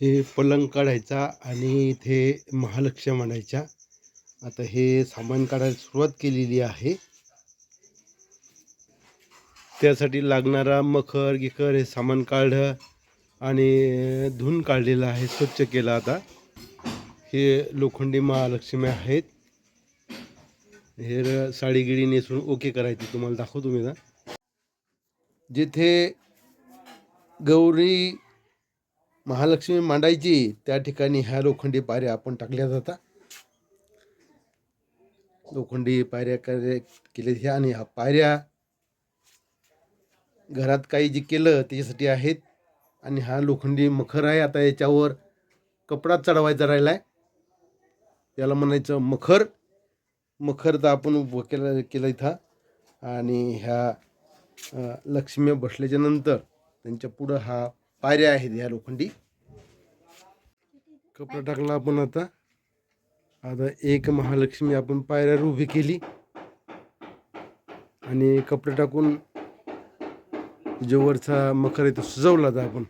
हे पलंग काढायचा आणि इथे महालक्ष्मी म्हणायच्या. आता हे सामान काढायला सुरुवात केलेली आहे. त्यासाठी लागणारा मखर गिखर हे सामान काढलं आणि धुवून काढलेलं आहे स्वच्छ केलं आता. हे लोखंडी महालक्ष्मी आहेत. हे र- नेसून ओके करायची तुम्हाला दाखवतो मी ना जिथे गौरी महालक्ष्मी मांडायची त्या ठिकाणी ह्या लोखंडी पायऱ्या आपण टाकल्या जातात लोखंडी पायऱ्या करे केल्या ह्या आणि ह्या पायऱ्या घरात काही जे केलं त्याच्यासाठी आहेत. आणि हा लोखंडी मखर आहे आता याच्यावर कपडा चढवायचा राहिला आहे त्याला म्हणायचं मखर. मखर तर आपण उभं केलं केलं इथं. आणि ह्या लक्ष्मी बसल्याच्या नंतर त्यांच्या पुढं हा पायऱ्या आहेत ह्या लोखंडी. कपडा टाकला आपण आता. आता एक महालक्ष्मी आपण पायऱ्यावर उभी केली. आणि कपडे टाकून जो वरचा मखर आहे तो सजवला आता आपण.